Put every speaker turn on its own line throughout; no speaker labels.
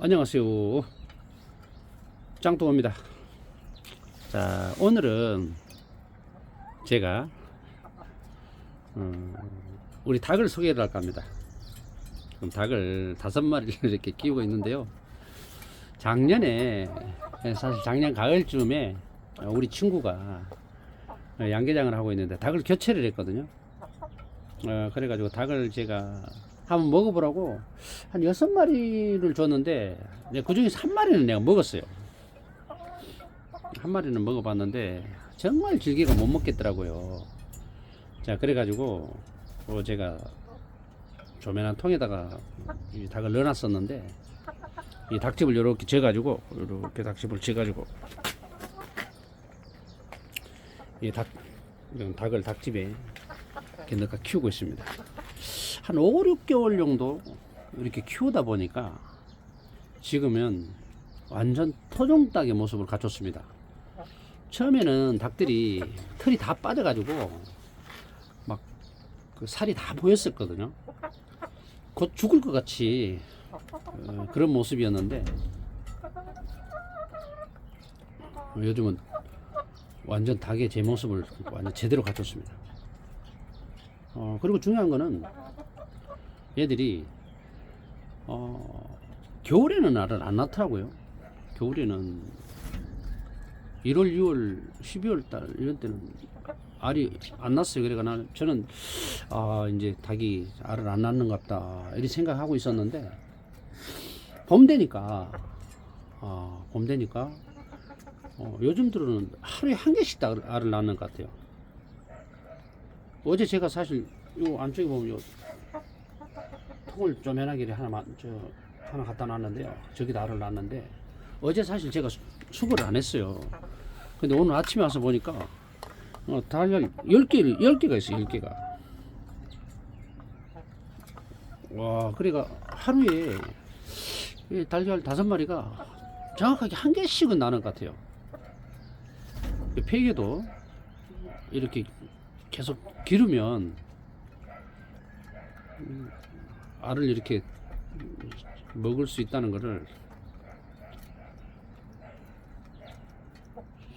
안녕하세요. 짱뚱입니다. 자, 오늘은 제가 음, 우리 닭을 소개를 할까 합니다. 그럼 닭을 다섯 마리를 이렇게 키우고 있는데요. 작년에 사실 작년 가을쯤에 우리 친구가 양계장을 하고 있는데 닭을 교체를 했거든요. 어, 그래가지고 닭을 제가 한번 먹어보라고 한 여섯 마리를 줬는데 그 중에서 한 마리는 내가 먹었어요. 한 마리는 먹어봤는데 정말 질기가 못 먹겠더라고요. 자 그래가지고 어, 제가 조면한 통에다가 이 닭을 넣어놨었는데 이 닭집을 이렇게 재가지고 이렇게 닭집을 재가지고 이 닭, 닭을 닭집에 이렇게 넣어 키우고 있습니다. 한 5, 6개월 정도 이렇게 키우다 보니까 지금은 완전 토종 닭의 모습을 갖췄습니다. 처음에는 닭들이 털이 다 빠져가지고 막 그 살이 다 보였었거든요. 곧 죽을 것 같이 어, 그런 모습이었는데 요즘은 완전 닭의 제 모습을 완전 제대로 갖췄습니다. 어, 그리고 중요한 거는 얘들이 어, 겨울에는 알을 안 낳더라고요. 겨울에는 1월, 2월, 12월 달 이런 때는 알이 안 났어요. 그래가 나는 저는 아 이제 닭이 알을 안 낳는갑다 이렇게 생각하고 있었는데 봄 되니까 아, 봄 되니까 어, 요즘 들어는 하루에 한 개씩 닭- 알을 낳는 것 같아요. 어제 제가 사실 요 안쪽에 보면 요 통을 쪼매나기를 하나 마- 저 하나 갖다 놨는데요. 저기다 알을 놨는데 어제 사실 제가 수, 수거를 안 했어요. 근데 오늘 아침에 와서 보니까 어, 달걀 10개를 10개가 있어요. 10개가. 와, 그래가 하루에 이 달걀 다섯 마리가 정확하게 한 개씩은 나는 것 같아요. 이 폐기도 이렇게 계속 기르면 음, 알을 이렇게 먹을 수 있다는 것을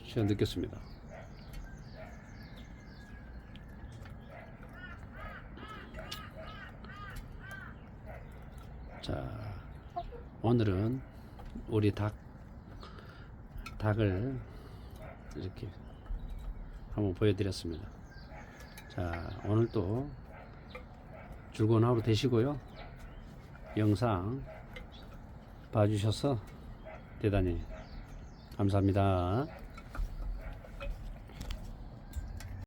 제가 느꼈습니다. 자, 오늘은 우리 닭, 닭을 이렇게 한번 보여드렸습니다. 자, 오늘도 즐거운 하루 되시고요. 영상 봐주셔서 대단히 감사합니다.